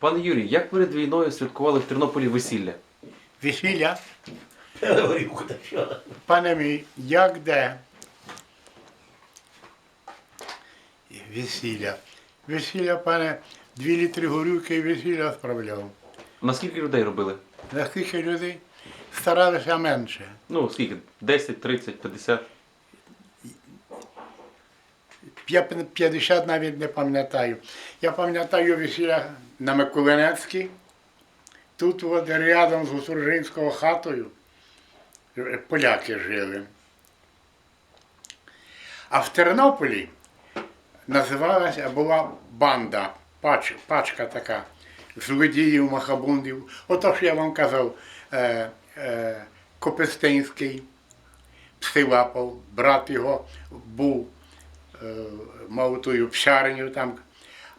Пане Юрій, як перед війною святкували в Тернополі весілля? Весілля, пане мій, як де? Весілля. Весілля, пане, дві літри горілки і весілля справляв. На скільки людей робили? Наскільки людей старалися менше. Ну, скільки? 10, 30, 50? Я 50 навіть не пам'ятаю. Я пам'ятаю весілля на Миколинецькій, тут от рядом з Гусуржинською хатою е, поляки жили. А в Тернополі називалася була банда, пач, пачка така, злодіїв, махабундів. Ото ж я вам казав, е, е, Копестинський, Псилапов, брат його був мав тую пшарню там,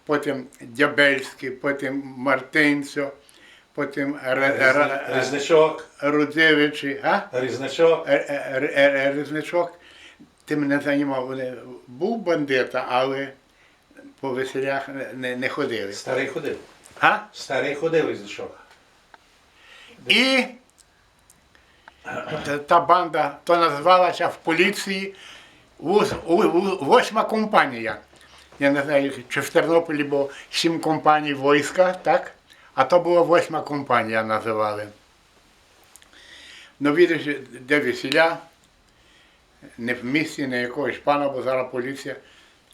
потім Дябельський, потім Мартинцьо, потім Різничок, Рудзевичі, а? різничок. Р- Р- Р- Різничок. Ти мене займав, був бандита, але по веселях не- не, ходили. Старий ходив. А? Старий ходив різничок. І та- банда то називалася в поліції восьма компанія. Я не знаю, чи в Тернополі було сім компаній війська, так? А то була восьма компанія називали. Ну, видиш, де весіля, не в місті, не якогось пана, бо зараз поліція,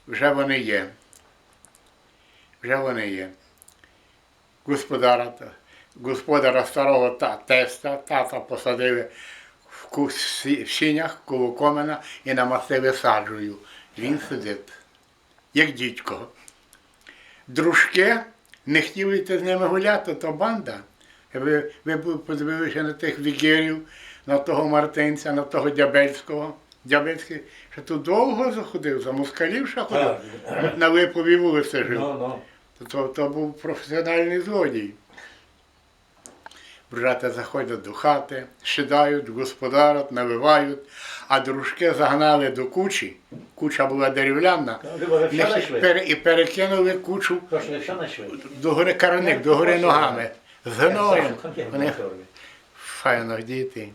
вже вони є. Вже вони є господара, господара старого та, теста, тата посадили в, сінях коло комена і на намастили саджею. Він сидить, як дідько. Дружки не хотіли йти з ними гуляти, то банда. Ви, ви подивилися на тих вігерів, на того Мартинця, на того Дябельського. Дябельський, що тут довго заходив, за москалів ще ходив, на Липовій вулиці жив. Ну, ну. То, то був професіональний злодій. Брата заходять до хати, шидають, господарять, наливають, а дружки загнали до кучі. Куча була дерев'яна. І перекинули кучу до гори карник, до гори ногами. З гноєм. Вони файно діти.